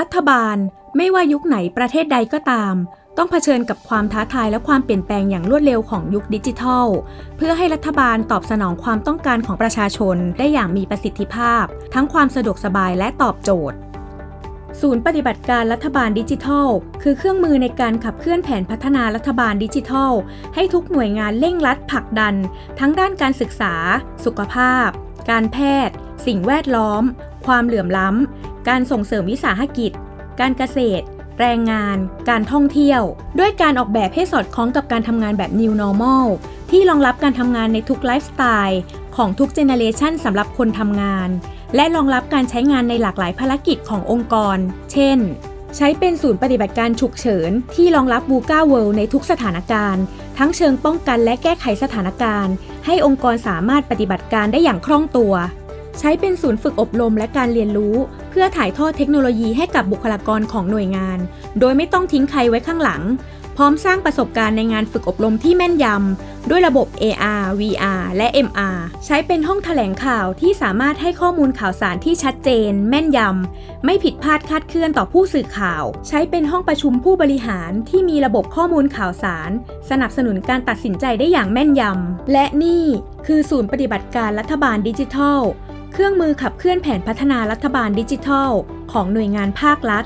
รัฐบาลไม่ว่ายุคไหนประเทศใดก็ตาม ต้องเผชิญกับความท้าทายและความเปลี่ยนแปลงอย่างรวดเร็วของยุคดิจิทัล เพื่อให้รัฐบาลตอบสนองความต้องการของประชาชนได้อย่างมีประสิทธิภาพ ทั้งความสะดวกสบายและตอบโจทย์ ศูนย์ปฏิบัติการรัฐบาลดิจิทัล คือเครื่องมือในการขับเคลื่อนแผนพัฒนารัฐบาลดิจิทัล ให้ทุกหน่วยงานเร่งรัดผลักดัน ทั้งด้านการศึกษา สุขภาพ การแพทย์ สิ่งแวดล้อม ความเหลื่อมล้ำ การส่งเสริมวิสาหกิจ การเกษตร แรงงาน การท่องเที่ยว ด้วยการออกแบบให้สอดคล้องกับการทำงานแบบ New Normal ที่รองรับการทำงานในทุกไลฟ์สไตล์ของทุกเจเนเรชันสำหรับคนทำงาน และรองรับการใช้งานในหลากหลายภารกิจขององค์กร เช่น ใช้เป็นศูนย์ปฏิบัติการฉุกเฉิน ที่รองรับบูก้าเวิลในทุกสถานการณ์ ทั้งเชิงป้องกันและแก้ไขสถานการณ์ ให้องค์กรสามารถปฏิบัติการได้อย่างคล่องตัว ใช้เป็นศูนย์ฝึกอบรมและการเรียนรู้ เพื่อถ่ายทอดเทคโนโลยีให้กับบุคลากรของหน่วยงาน โดยไม่ต้องทิ้งใครไว้ข้างหลัง พร้อมสร้างประสบการณ์ในงานฝึกอบรมที่แม่นยำ ด้วยระบบ AR VR และ MR ใช้เป็นห้องแถลงข่าวที่สามารถให้ข้อมูลข่าวสารที่ชัดเจน แม่นยำ ไม่ผิดพลาดคาดเคลื่อนต่อผู้สื่อข่าว ใช้เป็นห้องประชุมผู้บริหารที่มีระบบข้อมูลข่าวสาร สนับสนุนการตัดสินใจได้อย่างแม่นยำ และนี่คือศูนย์ปฏิบัติการรัฐบาลดิจิทัล เครื่องมือขับเคลื่อนแผนพัฒนารัฐบาลดิจิทัล ของหน่วยงานภาครัฐ